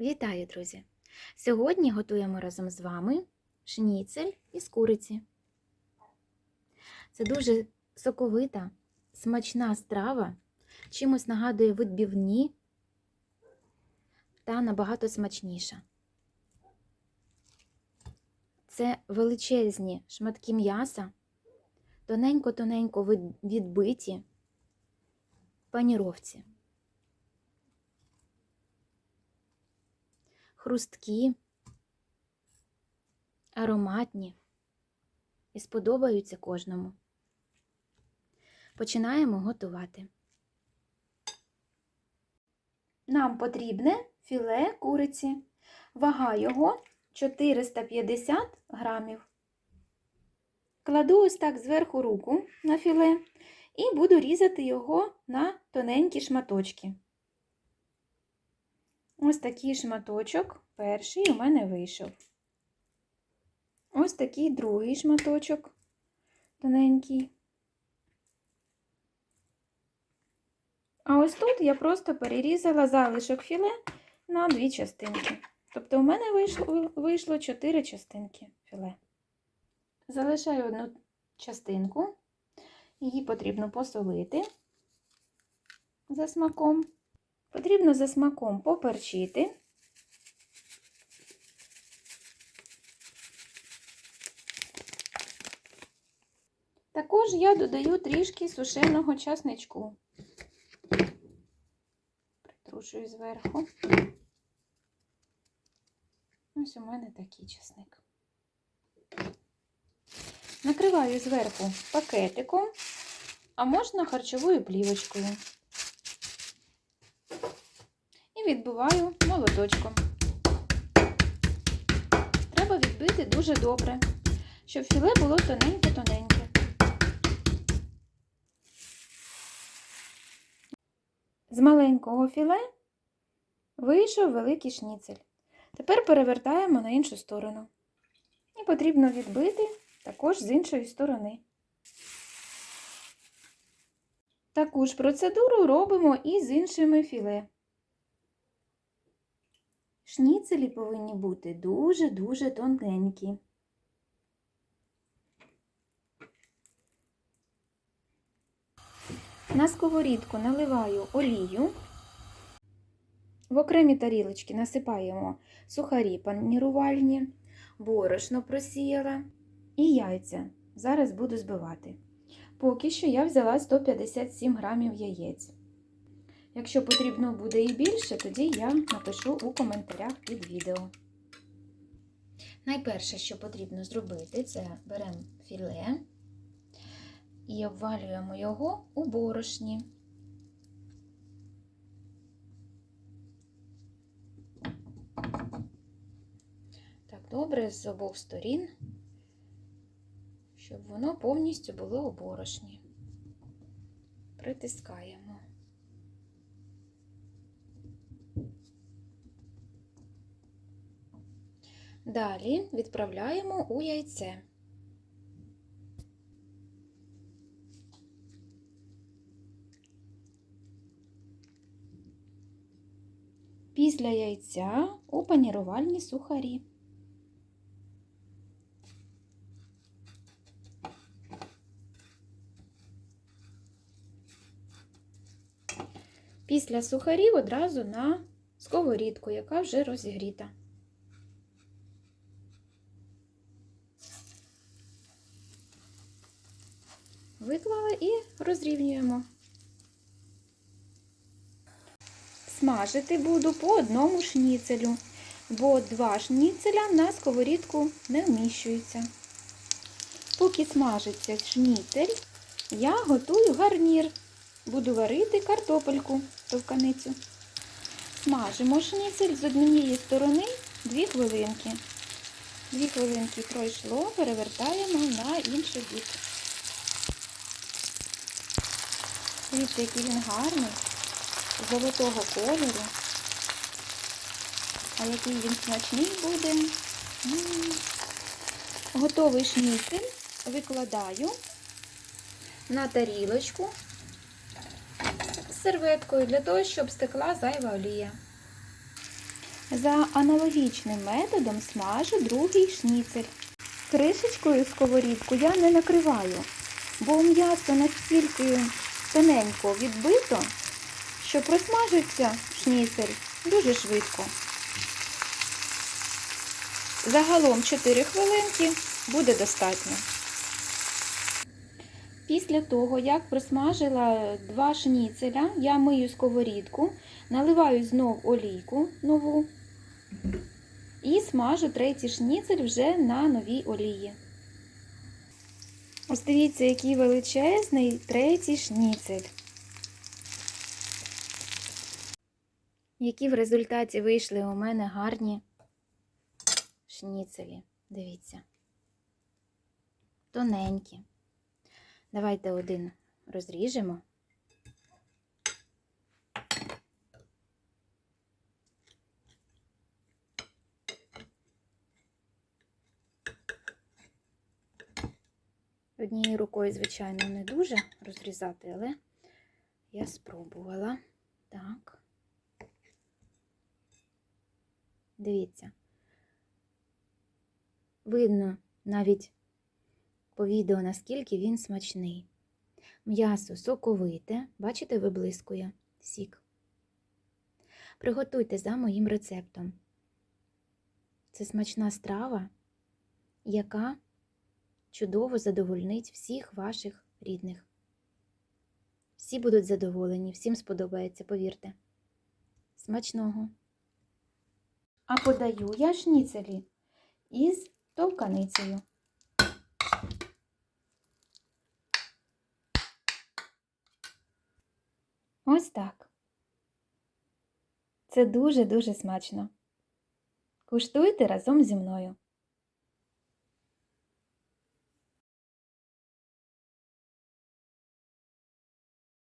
Вітаю, друзі! Сьогодні готуємо разом з вами шніцель із куриці. Це дуже соковита, смачна страва, чимось нагадує відбивні та набагато смачніша. Це величезні шматки м'яса, тоненько-тоненько відбиті паніровці. Хрусткі, ароматні і сподобаються кожному. Починаємо готувати. Нам потрібне філе куриці. Вага його 450 грамів. Кладу ось так зверху руку на філе і буду різати його на тоненькі шматочки. Ось такий шматочок, перший у мене вийшов. Ось такий другий шматочок тоненький. А ось тут я просто перерізала залишок філе на дві частинки. Тобто у мене вийшло, вийшло 4 частинки філе. Залишаю одну частинку, її потрібно посолити за смаком. Потрібно за смаком поперчити. Також я додаю трішки сушеного часничку. Притрушую зверху. Ось у мене такий часник. Накриваю зверху пакетиком, а можна харчовою плівочкою відбиваю молоточком. Треба відбити дуже добре, щоб філе було тоненьке-тоненьке. З маленького філе вийшов великий шніцель. Тепер перевертаємо на іншу сторону. І потрібно відбити також з іншої сторони. Таку ж процедуру робимо і з іншими філе. Шніцелі повинні бути дуже-дуже тоненькі. На сковорідку наливаю олію. В окремі тарілочки насипаємо сухарі панірувальні, борошно просіяла і яйця. Зараз буду збивати. Поки що я взяла 157 грамів яєць. Якщо потрібно буде і більше, тоді я напишу у коментарях під відео. Найперше, що потрібно зробити, це беремо філе і обвалюємо його у борошні. Так, добре з обох сторін, щоб воно повністю було у борошні. Притискаємо. Далі відправляємо у яйце. Після яйця у панірувальні сухарі. Після сухарів одразу на сковорідку, яка вже розігріта. Виклали і розрівнюємо. Смажити буду по одному шніцелю, бо два шніцеля на сковорідку не вміщуються. Поки смажиться шніцель, я готую гарнір. Буду варити картопельку товканицю. Смажимо шніцель з однієї сторони 2 хвилинки. Дві хвилинки пройшло, перевертаємо на інший бік. Дивіться, який він гарний, золотого кольору. А який він смачний буде. Готовий шніцель викладаю на тарілочку з серветкою для того, щоб стекла зайва олія. За аналогічним методом смажу другий шніцель. Кришечкою сковорідку я не накриваю, бо м'ясо настільки тоненько відбито, що просмажиться шніцель дуже швидко. Загалом 4 хвилинки буде достатньо. Після того, як просмажила два шніцеля, я мию сковорідку, наливаю знов олійку нову і смажу третій шніцель вже на новій олії. Ось дивіться, який величезний третій шніцель. Які в результаті вийшли у мене гарні шніцелі. Дивіться. Тоненькі. Давайте один розріжемо. Однією рукою, звичайно, не дуже розрізати, але я спробувала. Так. Дивіться. Видно навіть по відео, наскільки він смачний. М'ясо соковите, бачите, виблискує сік. Приготуйте за моїм рецептом. Це смачна страва, яка чудово задовольнить всіх ваших рідних. Всі будуть задоволені, всім сподобається, повірте. Смачного! А подаю я шніцелі із товканицею. Ось так. Це дуже-дуже смачно. Куштуйте разом зі мною.